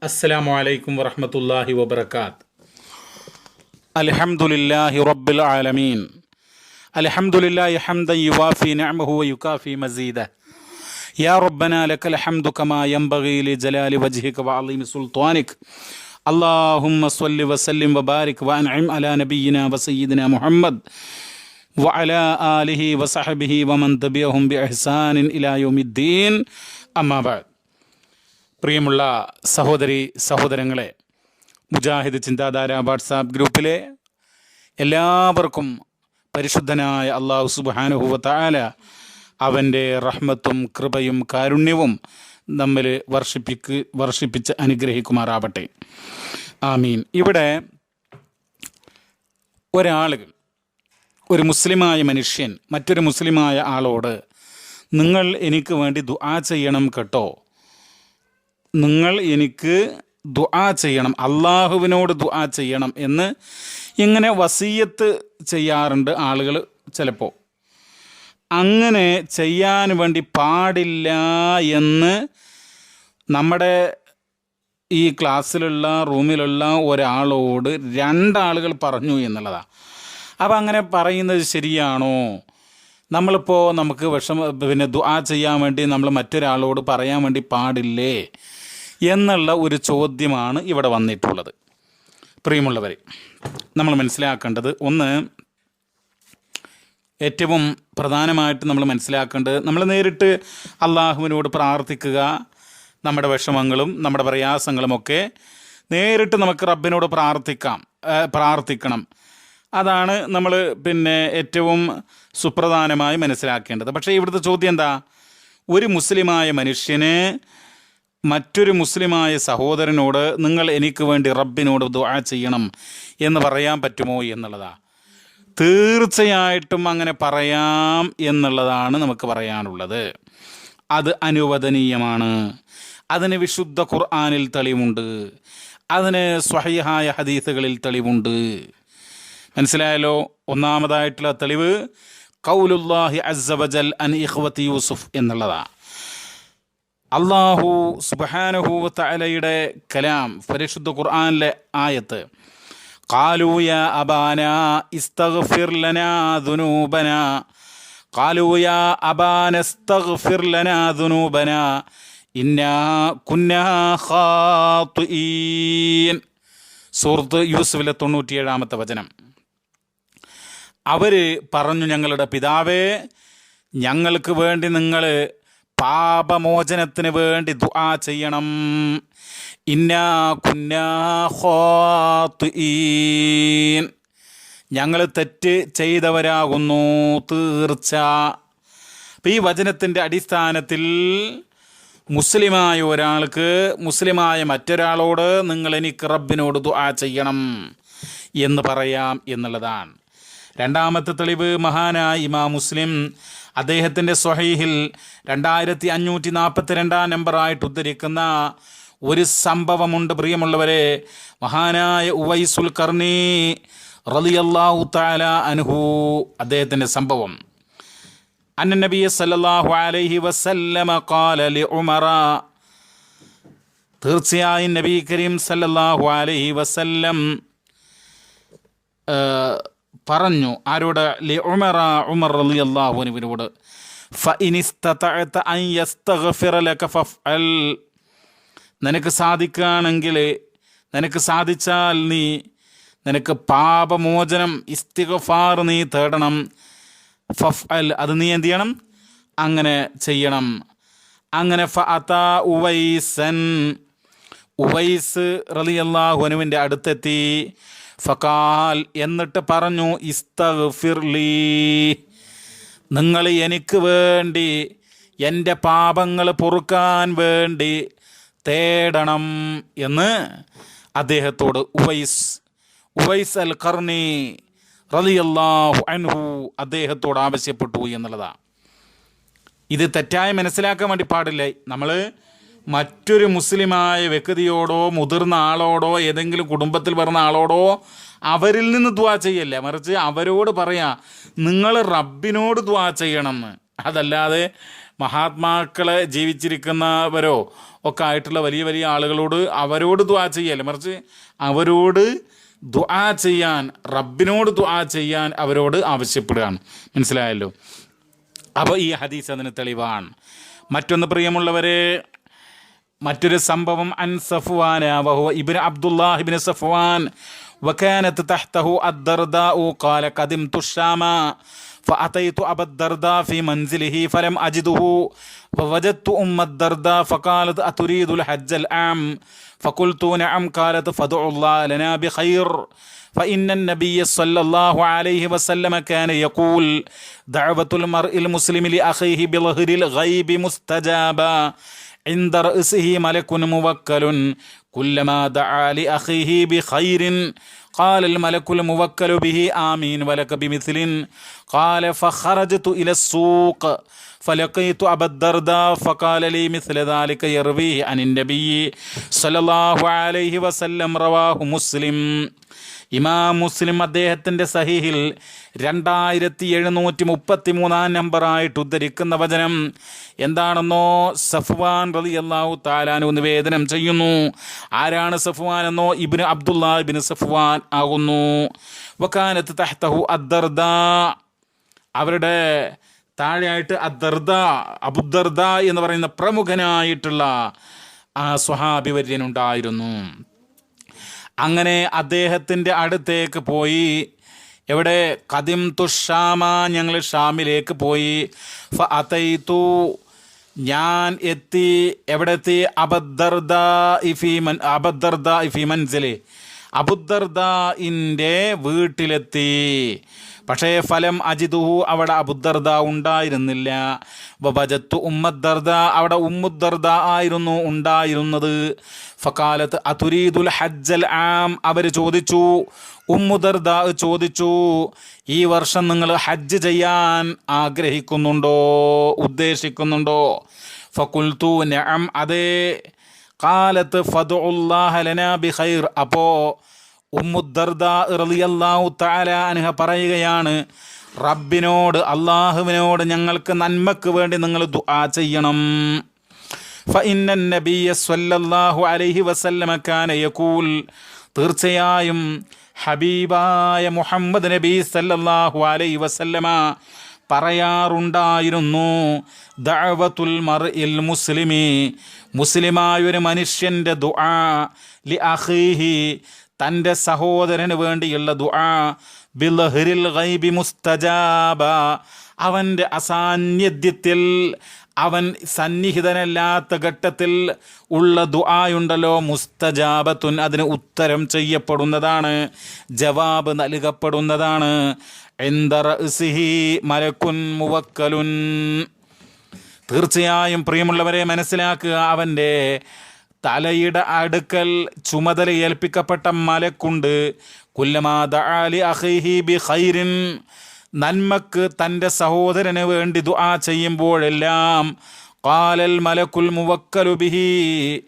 السلام عليكم ورحمة الله وبركاته. الحمد لله رب العالمين الحمد لله حمدا يوافي نعمه ويكافي مزيده يا ربنا لك الحمد كما ينبغي لجلال وجهك وعظيم سلطانك اللهم صل وسلم وبارك وانعم على نبينا وسيدنا محمد وعلى آله وصحبه ومن تبعهم بإحسان إلى يوم الدين أما بعد. പ്രിയമുള്ള സഹോദരി സഹോദരങ്ങളെ മുജാഹിദ് ചിന്താധാര വാട്സാപ്പ് ഗ്രൂപ്പിലെ എല്ലാവർക്കും പരിശുദ്ധനായ അള്ളാഹു സുബാനുഹുവത്താല അവന്റെ റഹ്മത്തും കൃപയും കാരുണ്യവും നമ്മിൽ വർഷിപ്പിക്ക് വർഷിപ്പിച്ച് അനുഗ്രഹിക്കുമാറാവട്ടെ. ആമീൻ. ഇവിടെ ഒരാൾ ഒരു മുസ്ലിമായ മനുഷ്യൻ മറ്റൊരു മുസ്ലിമായ ആളോട് നിങ്ങൾ എനിക്ക് വേണ്ടി ദുആ ചെയ്യണം കേട്ടോ. നിങ്ങൾ എനിക്ക് ദുആ ചെയ്യണം അള്ളാഹുവിനോട് ദുആ ചെയ്യണം എന്ന് ഇങ്ങനെ വസീയത്ത് ചെയ്യാറുണ്ട് ആളുകൾ ചിലപ്പോൾ. അങ്ങനെ ചെയ്യാൻ വേണ്ടി പാടില്ല എന്ന് നമ്മുടെ ഈ ക്ലാസ്സിലുള്ള റൂമിലുള്ള ഒരാളോട് രണ്ടാളുകൾ പറഞ്ഞു എന്നുള്ളതാണ് അപ്പം അങ്ങനെ പറയുന്നത് ശരിയാണോ? നമ്മളിപ്പോൾ നമുക്ക് വിഷമ പിന്നെ ദുആ ചെയ്യാൻ വേണ്ടി നമ്മൾ മറ്റൊരാളോട് പറയാൻ വേണ്ടി പാടില്ലേ? എന്നുള്ള ഒരു ചോദ്യമാണ് ഇവിടെ വന്നിട്ടുള്ളത്. പ്രിയമുള്ളവരെ നമ്മൾ മനസ്സിലാക്കേണ്ടത് ഒന്ന് ഏറ്റവും പ്രധാനമായിട്ട് നമ്മൾ മനസ്സിലാക്കേണ്ടത് നമ്മൾ നേരിട്ട് അള്ളാഹുവിനോട് പ്രാർത്ഥിക്കുക നമ്മുടെ വിഷമങ്ങളും നമ്മുടെ പ്രയാസങ്ങളുമൊക്കെ നേരിട്ട് നമുക്ക് റബ്ബിനോട് പ്രാർത്ഥിക്കാം പ്രാർത്ഥിക്കണം. അതാണ് നമ്മൾ പിന്നെ ഏറ്റവും സുപ്രധാനമായി മനസ്സിലാക്കേണ്ടത്. പക്ഷേ ഇവിടുത്തെ ചോദ്യം എന്താ? ഒരു മുസ്ലിമായ മനുഷ്യന് മറ്റൊരു മുസ്ലിമായ സഹോദരനോട് നിങ്ങൾ എനിക്ക് വേണ്ടി റബ്ബിനോട് ദുആ ചെയ്യണം എന്ന് പറയാൻ പറ്റുമോ എന്നുള്ളതാ. തീർച്ചയായിട്ടും അങ്ങനെ പറയാം എന്നുള്ളതാണ് നമുക്ക് പറയാനുള്ളത്. അത് അനുവദനീയമാണ്. അതിന് വിശുദ്ധ ഖുർആാനിൽ തെളിവുണ്ട്. അതിന് സ്വഹീഹായ ഹദീസുകളിൽ തെളിവുണ്ട്. മനസ്സിലായല്ലോ? ഒന്നാമതായിട്ടുള്ള തെളിവ് കൗലുല്ലാഹി അസ്സവജൽ അൻ ഇഖ്വത്തി യൂസുഫ് എന്നുള്ളതാ. അള്ളാഹു സുബാനഹു തലയുടെ കലാം പരിശുദ്ധ ഖുർആനിലെ ആയത്ത് قالوا يا أبانا استغفر لنا ذنوبنا قالوا يا أبانا استغفر لنا ذنوبنا إنا كنا خاطئين സൂറത്ത് യൂസുഫിലെ തൊണ്ണൂറ്റിയേഴാമത്തെ വചനം അവർ പറഞ്ഞു ഞങ്ങളുടെ പിതാവേ ഞങ്ങൾക്ക് വേണ്ടി നിങ്ങൾ പാപമോചനത്തിന് വേണ്ടി ദുആ ചെയ്യണം. ഇന്നാ കുന്നാ ഖാത്തിഈൻ. ഞങ്ങൾ തെറ്റ് ചെയ്തവരാകുന്നു തീർച്ച. ഈ വചനത്തിന്റെ അടിസ്ഥാനത്തിൽ മുസ്ലിമായ ഒരാൾക്ക് മുസ്ലിമായ മറ്റൊരാളോട് നിങ്ങൾ എനിക്ക് റബ്ബിനോട് ദുആ ചെയ്യണം എന്ന് പറയാം എന്നുള്ളതാണ്. രണ്ടാമത്തെ തെളിവ് മഹാനായ ഇമാം മുസ്ലിം അദ്ദേഹത്തിന്റെ സ്വഹീഹിൽ രണ്ടായിരത്തി അഞ്ഞൂറ്റി നാൽപ്പത്തി രണ്ടാം നമ്പറായിട്ട് ഉദ്ധരിക്കുന്ന ഒരു സംഭവമുണ്ട്. പ്രിയമുള്ളവരെ മഹാനായ ഉവൈസുൽ കർണി റളിയല്ലാഹു താല അനുഹു അദ്ദേഹത്തിന്റെ സംഭവം. അന്ന സല്ലാഹു അലൈഹി വസല്ലമ ഖാല ലി ഉമറ. തീർച്ചയായും നബി കരീം സല്ലാഹു അലൈഹി വസല്ലം പറഞ്ഞു. ആരോട്? ലി ഉമറ ഉമർ ഫഫ്അൽ. നിനക്ക് സാധിക്കുകയാണെങ്കിൽ നിനക്ക് സാധിച്ചാൽ നീ നിനക്ക് പാപമോചനം ഇസ്തിഗഫാർ നീ തേടണം. ഫഫ് അൽ അത് നീ എന്ത് ചെയ്യണം? അങ്ങനെ ചെയ്യണം. അങ്ങനെ ഫ ഉവൈസ് ഉവൈസൻ ഉവൈസ് റളിയല്ലാഹുനുവിന്റെ അടുത്തെത്തി. ഫക്കാൽ എന്നിട്ട് പറഞ്ഞു ഇസ്തഗ്ഫിർലി നിങ്ങൾ എനിക്ക് വേണ്ടി എന്റെ പാപങ്ങൾ പൊറുക്കാൻ വേണ്ടി തേടണം എന്ന് അദ്ദേഹത്തോട് ഉവൈസ് ഉവൈസ് അൽ കർണി റളിയല്ലാഹു അൻഹു അദ്ദേഹത്തോട് ആവശ്യപ്പെട്ടു എന്നുള്ളതാണ് ഇത് തെറ്റായി മനസ്സിലാക്കാൻ വേണ്ടി പാടില്ല? നമ്മൾ മറ്റൊരു മുസ്ലിമായ വ്യക്തിയോടോ മുതിർന്ന ആളോടോ ഏതെങ്കിലും കുടുംബത്തിൽ പറഞ്ഞ ആളോടോ അവരിൽ നിന്ന് ദ്വാ ചെയ്യല്ല? മറിച്ച് അവരോട് പറയാ നിങ്ങൾ റബ്ബിനോട് ദ്വാ ചെയ്യണമെന്ന്. അതല്ലാതെ മഹാത്മാക്കളെ ജീവിച്ചിരിക്കുന്നവരോ ഒക്കെ ആയിട്ടുള്ള വലിയ വലിയ ആളുകളോട് അവരോട് ദ്വാ ചെയ്യല്ല? മറിച്ച് അവരോട് ദ്വാ ചെയ്യാൻ റബ്ബിനോട് ദ്വാ ചെയ്യാൻ അവരോട് ആവശ്യപ്പെടുകയാണ്. മനസ്സിലായല്ലോ? അപ്പോൾ ഈ ഹദീസ് അതിന് തെളിവാണ്. മറ്റൊന്ന് പ്രിയമുള്ളവരെ മറ്റൊരു സംഭവം അൻ സഫ്വാന വഹുവ ഇബ്നു അബ്ദുല്ലാഹിബ്നു സഫ്വാൻ وكانت تحته الدرداء قال قدمت الشام فأتيت أبا الدرداء في منزله فلم أجده فوجدت أم الدرداء فقالت أتريد الحج العام فقلت نعم قالت فادع الله لنا بخير فإن النبي صلى الله عليه وسلم كان يقول دعوة المرء المسلم لأخيه بظهر الغيب مستجابا عند رأسه ملك موكل كلما دعا لأخيه بخير قال الملك الموكل به آمين ولك بمثل قال فخرجت إلى السوق فلقيت أبا الدرداء فقال لي مثل ذلك يرويه عن النبي صلى الله عليه وسلم رواه مسلم ഇമാം മുസ്ലിം അദ്ദേഹത്തിന്റെ സഹിഹിൽ രണ്ടായിരത്തി എഴുന്നൂറ്റി മുപ്പത്തി മൂന്നാം നമ്പറായിട്ട് ഉദ്ധരിക്കുന്ന വചനം എന്താണെന്നോ സഫ്വാൻ റതി അള്ളാഹു താലാനു നിവേദനം ചെയ്യുന്നു. ആരാണ് സഫ്വാൻ എന്നോ? ഇബിന് അബ്ദുല്ലാ ഇബിന് സഫ്വാൻ ആകുന്നു. വക്കാനത്ത് തഹ്തഹു അദ്ദർദ. അവരുടെ താഴെയായിട്ട് അദ്ദർദ അബുദർദ എന്ന് പറയുന്ന പ്രമുഖനായിട്ടുള്ള ആ സ്വഹാഭിവര്യനുണ്ടായിരുന്നു അങ്ങനെ അദ്ദേഹത്തിന്റെ അടുത്തേക്ക് പോയി. എവിടെ? കദിം തുഷാമ ഞങ്ങൾ ഷാമിലേക്ക് പോയി. ഫ അതൈതു ഞാൻ എത്തി എവിടെത്തി? അബദ്ദർദ ഇഫി മൻ അബദ്ദർദ ഇഫി മൻസിലെ. അബുദ്ദർദാഇന്റെ വീട്ടിലെത്തി. പക്ഷേ ഫലം അജിതുഹു അവിടെ അബുദ്ദർദ ഉണ്ടായിരുന്നില്ല. വജത്തു ഉമ്മദ്ദർദ അവിടെ ഉമ്മുദ്ദർദ ആയിരുന്നു ഉണ്ടായിരുന്നത്. ഫക്കാലത്ത് അതുരീദുൽ ഹജ്ജൽ ആം അവർ ചോദിച്ചു ഉമ്മുദർദ ചോദിച്ചു ഈ വർഷം നിങ്ങൾ ഹജ്ജ് ചെയ്യാൻ ആഗ്രഹിക്കുന്നുണ്ടോ ഉദ്ദേശിക്കുന്നുണ്ടോ? ഫക്കുൽത്തു നഅം അതേ. കാലത്ത് അപ്പോ ഉമ്മുദ്ദർദ റളിയല്ലാഹു തആല അൻഹ പറയുകയാണ് റബ്ബിനോട് അള്ളാഹുവിനോട് ഞങ്ങൾക്ക് നന്മക്ക് വേണ്ടി നിങ്ങൾ ദുആ ചെയ്യണം. അലൈഹി വസല്ലമ കാന യഖൂൽ തീർച്ചയായും ഹബീബായ മുഹമ്മദ് നബി സല്ലല്ലാഹു അലൈഹി വസല്ലമ പറയാറുണ്ടായിരുന്നു. ദഅവത്തുൽ മർഇൽ മുസ്ലിമി. മുസ്ലിമായ ഒരു മനുഷ്യന്റെ ദുആ ലി അഖീഹി തന്റെ സഹോദരന് വേണ്ടിയുള്ള ദുആ ബിലഹ്റിൽ ഗൈബി മുസ്തജാബ. അവന്റെ അസാന്നിധ്യത്തിൽ അവൻ സന്നിഹിതനല്ലാത്ത ഘട്ടത്തിൽ ഉള്ള ദുആയുണ്ടല്ലോ മുസ്തജാബത്തുൻ. അതിന് ഉത്തരം ചെയ്യപ്പെടുന്നതാണ് ജവാബ് നൽകപ്പെടുന്നതാണ്. മുവക്കലുൻ. തീർച്ചയായും പ്രിയമുള്ളവരെ മനസ്സിലാക്കുക അവന്റെ തലയുടെ അടുക്കൽ ചുമതല ഏൽപ്പിക്കപ്പെട്ട മലക്കുണ്ട്. ബിഖൈരിൻ നന്മക്ക് തന്റെ സഹോദരന് വേണ്ടി ദുആ ചെയ്യുമ്പോഴെല്ലാം കാലൽ മലക്കുൽ മുവക്കലു ബിഹി.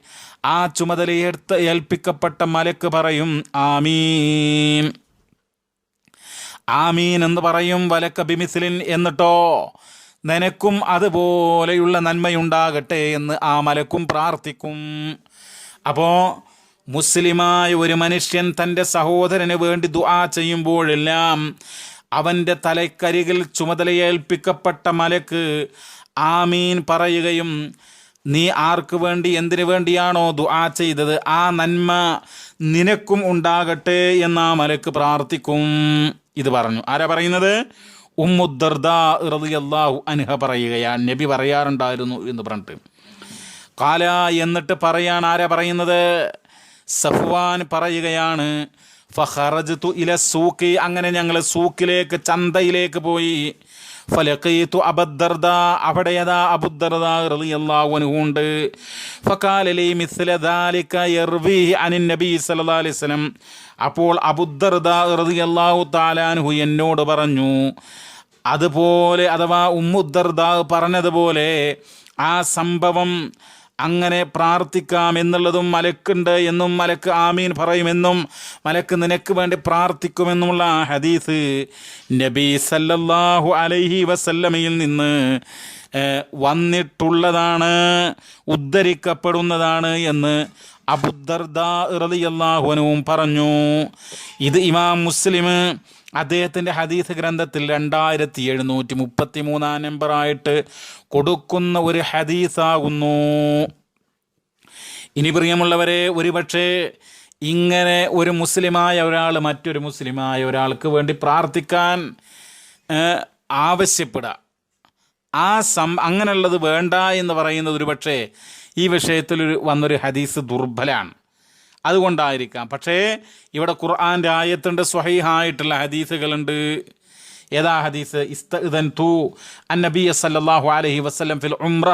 ആ ചുമതലയെടുത്ത് ഏൽപ്പിക്കപ്പെട്ട മലക്ക് പറയും ആമീൻ. ആമീൻ എന്ന് പറയും വലക്ക ബിമിസിലിൻ എന്നിട്ടോ? നിനക്കും അതുപോലെയുള്ള നന്മയുണ്ടാകട്ടെ എന്ന് ആ മലക്കും പ്രാർത്ഥിക്കും. അപ്പോൾ മുസ്ലിമായ ഒരു മനുഷ്യൻ തന്റെ സഹോദരന് വേണ്ടി ദുആ ചെയ്യുമ്പോഴെല്ലാം അവന്റെ തലക്കരികിൽ ചുമതലയേൽപ്പിക്കപ്പെട്ട മലക്ക് ആമീൻ പറയുകയും നീ ആർക്ക് വേണ്ടി എന്തിനു വേണ്ടിയാണോ ദുആ ചെയ്തത്? ആ നന്മ നിനക്കും ഉണ്ടാകട്ടെ എന്ന മലക്ക് പ്രാർത്ഥിക്കും. ഇത് പറഞ്ഞു. ആരാ പറയുന്നത്? ഉമ്മുദ്ദർദാഹു അൻഹ പറയുകയാണ് നബി പറയാറുണ്ടായിരുന്നു എന്ന് പറഞ്ഞിട്ട്. കാല എന്നിട്ട് പറയാൻ ആരാ പറയുന്നത്? സഫ്വാൻ പറയുകയാണ് ഫഹറജ് തു ഇല സൂക്കി അങ്ങനെ ഞങ്ങൾ സൂക്കിലേക്ക് ചന്തയിലേക്ക് പോയി. ഫലഖീത്തു അബദ്ദർദ അവിടെ യഥാ അബുദ്ദർദ റളിയല്ലാഹു അൻഹു ഉണ്ട് ഫഖാലലി മിസ്ല ദാലിക യർവി അനിൻ നബി സല്ലല്ലാഹു അലൈഹി വസല്ലം. അപ്പോൾ അബുദ്ദർദ റളിയല്ലാഹു തആല അൻഹു എന്നോട് പറഞ്ഞു അതുപോലെ അഥവാ ഉമ്മുദ്ദർദ പറഞ്ഞതുപോലെ ആ സംഭവം അങ്ങനെ പ്രാർത്ഥിക്കാം എന്നുള്ളതും മലക്കുണ്ട് എന്നും മലക്ക് ആമീൻ പറയുമെന്നും മലക്ക് നിനക്ക് വേണ്ടി പ്രാർത്ഥിക്കുമെന്നുമുള്ള ആ ഹദീസ് നബി സല്ലല്ലാഹു അലൈഹി വസല്ലമയിൽ നിന്ന് വന്നിട്ടുള്ളതാണ് ഉദ്ധരിക്കപ്പെടുന്നതാണ് എന്ന് അബുദർദാഹുനും പറഞ്ഞു. ഇത് ഇമാം മുസ്ലിം അദ്ദേഹത്തിന്റെ ഹദീസ് ഗ്രന്ഥത്തിൽ രണ്ടായിരത്തി എഴുന്നൂറ്റി മുപ്പത്തി മൂന്നാം നമ്പറായിട്ട് കൊടുക്കുന്ന ഒരു ഹദീസാകുന്നു. ഇനി പ്രിയമുള്ളവരെ ഒരുപക്ഷെ ഇങ്ങനെ ഒരു മുസ്ലിമായ ഒരാൾ മറ്റൊരു മുസ്ലിമായ ഒരാൾക്ക് വേണ്ടി പ്രാർത്ഥിക്കാൻ ആവശ്യപ്പെടുക ആ സം അങ്ങനെയുള്ളത് വേണ്ട എന്ന് പറയുന്നത് ഒരുപക്ഷെ ഈ വിഷയത്തിൽ ഒരു വന്നൊരു ഹദീസ് ദുർബലാണ്. അതുകൊണ്ടായിരിക്കാം. പക്ഷേ ഇവിടെ ഖുർആാന്റെ ആയത്തുണ്ട് സ്വഹീഹായിട്ടുള്ള ഹദീസുകളുണ്ട്. ഏതാ ഹദീസ്? ഇസ്തൻ തു അൻ നബി സല്ലല്ലാഹു അലൈഹി വസല്ലം ഫിൽ ഉംറ.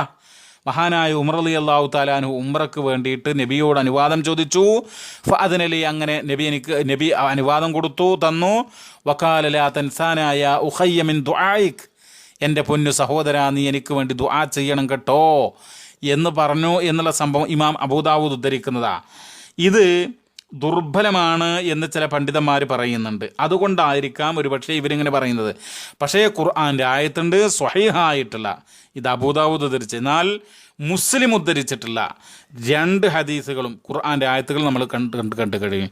മഹാനായ ഉമർ അലി അള്ളാഹു താലാനു ഉമ്രക്ക് വേണ്ടിയിട്ട് നബിയോട് അനുവാദം ചോദിച്ചു. അതിനലി അങ്ങനെ നബി എനിക്ക് നബി അനുവാദം കൊടുത്തു തന്നു. വക്കാലല തൻസാനായ ഉഹയ്യമിൻ ദുആയിക്. എന്റെ പൊന്നു സഹോദര നീ എനിക്ക് വേണ്ടി ദുആ ചെയ്യണം കേട്ടോ എന്ന് പറഞ്ഞു എന്നുള്ള സംഭവം ഇമാം അബൂദാവൂദ് ഉദ്ധരിക്കുന്നതാ. ഇത് ദുർബലമാണ് എന്ന് ചില പണ്ഡിതന്മാർ പറയുന്നുണ്ട്. അതുകൊണ്ടായിരിക്കാം ഒരുപക്ഷെ ഇവരിങ്ങനെ പറയുന്നത്. പക്ഷേ ഖുർആാന്റെ ആയത്തുണ്ട് സ്വഹീഹായിട്ടുള്ള. ഇത് അബൂദാവൂദ് ഉദ്ധരിച്ച്. എന്നാൽ മുസ്ലിം ഉദ്ധരിച്ചിട്ടുള്ള രണ്ട് ഹദീസുകളും ഖുർആാന്റെ ആയത്തുകൾ നമ്മൾ കണ്ട് കണ്ട് കണ്ട് കഴിയും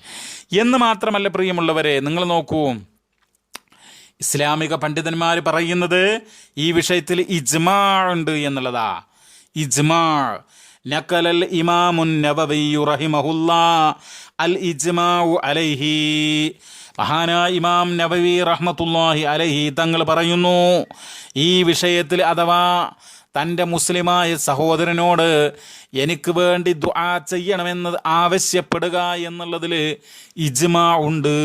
എന്ന് മാത്രമല്ല പ്രിയമുള്ളവരെ നിങ്ങൾ നോക്കൂ. ഇസ്ലാമിക പണ്ഡിതന്മാർ പറയുന്നത് ഈ വിഷയത്തിൽ ഇജ്മാ ഉണ്ട് എന്നുള്ളതാ. ഇജ്മാ നക്കലൽ ഇമാമുൻ നബവിയു റഹിമഹുല്ലാ അൽ ഇജ്മാഉ അലൈഹി. മഹാനായ ഇമാം നബവി റഹ്മത്തുല്ലാഹി അലൈഹി തങ്ങൾ പറയുന്നു ഈ വിഷയത്തിൽ അഥവാ തന്റെ മുസ്ലിമായ സഹോദരനോട് എനിക്ക് വേണ്ടി ദുആ ചെയ്യണമെന്ന് ആവശ്യപ്പെടുക എന്നുള്ളതിൽ ഇജ്മാ ഉണ്ട്.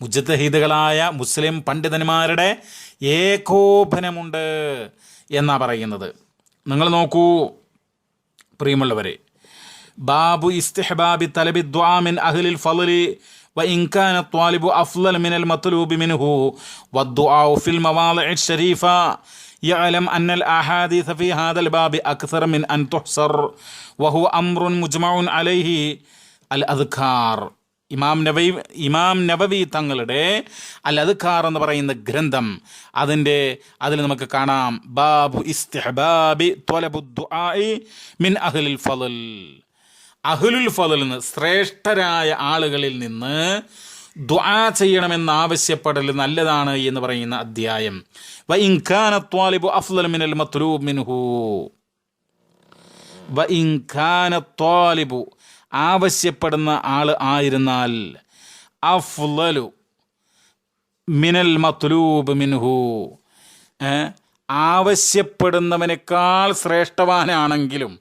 മുജത്തഹീദുകളായ മുസ്ലിം പണ്ഡിതന്മാരുടെ ഏകോപനമുണ്ട് എന്നാണ് പറയുന്നത്. നിങ്ങൾ നോക്കൂ പ്രിയമുള്ളവരെ ബാബു ഇസ്തിഹബാബി തലബി ദ്വാമിൻ അഹ്ലിൽ ഫളലി وإن كان الطالب أفضل من المطلوب منه والدعاء في المواضع الشريفة يعلم أن الأحاديث في هذا الباب أكثر من أن تحصر وهو أمر مجمع عليه الأذكار ഇമാം നബി ഇമാം നബവി തങ്ങളുടെ അൽ അദ്ഖാർ എന്ന് പറയുന്ന ഗ്രന്ഥം. അതിന്റെ അതിൽ നമുക്ക് കാണാം. ബാബു ഇസ്തിഹബാബി ദുആഇ മിൻ അഹ്ലിൽ ഫളൽ അഹ്ലുൽ ഫളൽ നിന്ന് ശ്രേഷ്ഠരായ ആളുകളിൽ നിന്ന് ദുആ ചെയ്യണമെന്ന് ആവശ്യപ്പെടൽ നല്ലതാണ് എന്ന് പറയുന്ന അധ്യായം. വ ഇൻകാന ത്വാലിബു അഫ്ലൽ മിനൽ മത്ലൂബ് മിൻഹു. വ ഇൻകാന ത്വാലിബു ആവശ്യപ്പെടുന്ന ആൾ ആയിരുന്നാൽ അഫ്ലലു മിനൽ മത്ലൂബ് മിൻഹു. ആവശ്യപ്പെടുന്നവനേക്കാൾ ശ്രേഷ്ഠവാനാണെങ്കിലും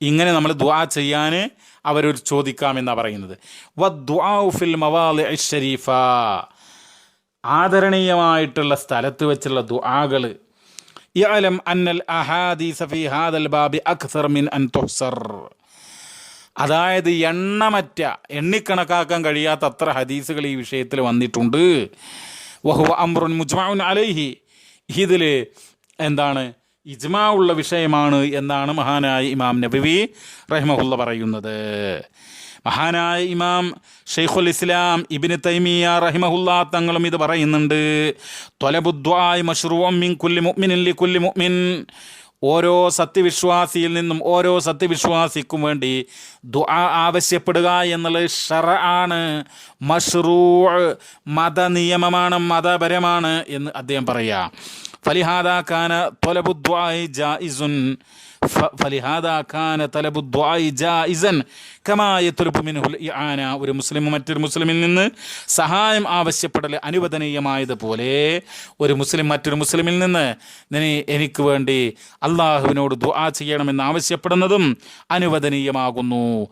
ഇങ്ങനെ നമ്മൾ ദ്വാ ചെയ്യാൻ അവരൊരു ചോദിക്കാമെന്നാണ് പറയുന്നത്. വദ്വാഫിൽ ഫിൽ മവാലിഇ ഷരീഫ. ആദരണീയമായിട്ടുള്ള സ്ഥലത്ത് വെച്ചുള്ള ദുആകൾ. യഅലം അന്നൽ അഹാദീസ ഫീ ഹാദൽ ബാബി അക്സർ മിൻ അൻ തുഹ്സർ. അതായത് എണ്ണമറ്റ എണ്ണിക്കണക്കാക്കാൻ കഴിയാത്ത അത്ര ഹദീസുകൾ ഈ വിഷയത്തിൽ വന്നിട്ടുണ്ട്. വഹുവ അമ്രുൻ മുജ്മാൻ അലൈഹി. ഇതിൽ എന്താണ്? ഇജ്മാ ഉള്ള വിഷയമാണ് എന്നാണ് മഹാനായ ഇമാം നബിവി റഹ്മഹുല്ല പറയുന്നത്. മഹാനായ ഇമാം ഷെയ്ഖുൽ ഇസ്ലാം ഇബിന് തൈമിയ റഹിമഹുല്ല തങ്ങളും ഇത് പറയുന്നുണ്ട്. തൊലബുദ്വായ് മഷ്റൂമിൻ കുല്ലി മുഅ്മിനിൻ ലി കുല്ലി മുഅ്മിൻ. ഓരോ സത്യവിശ്വാസിയിൽ നിന്നും ഓരോ സത്യവിശ്വാസിക്കും വേണ്ടി ദുആ ആവശ്യപ്പെടുക എന്നുള്ള ഷറ ആണ്. മഷ്റൂ മതനിയമമാണ് മതപരമാണ് എന്ന് അദ്ദേഹം പറയുക ഫലിഹാദ കാന തൊലബുദ്വായ് ജായിസുൻ ഒരു മുസ്ലിം മറ്റൊരു മുസ്ലിമിൽ നിന്ന് സഹായം ആവശ്യപ്പെടൽ അനുവദനീയമായതുപോലെ ഒരു മുസ്ലിം മറ്റൊരു മുസ്ലിമിൽ നിന്ന് എനിക്ക് വേണ്ടി അള്ളാഹുവിനോട് ദുആ ചെയ്യണമെന്ന് ആവശ്യപ്പെടുന്നതും അനുവദനീയമാകുന്നു.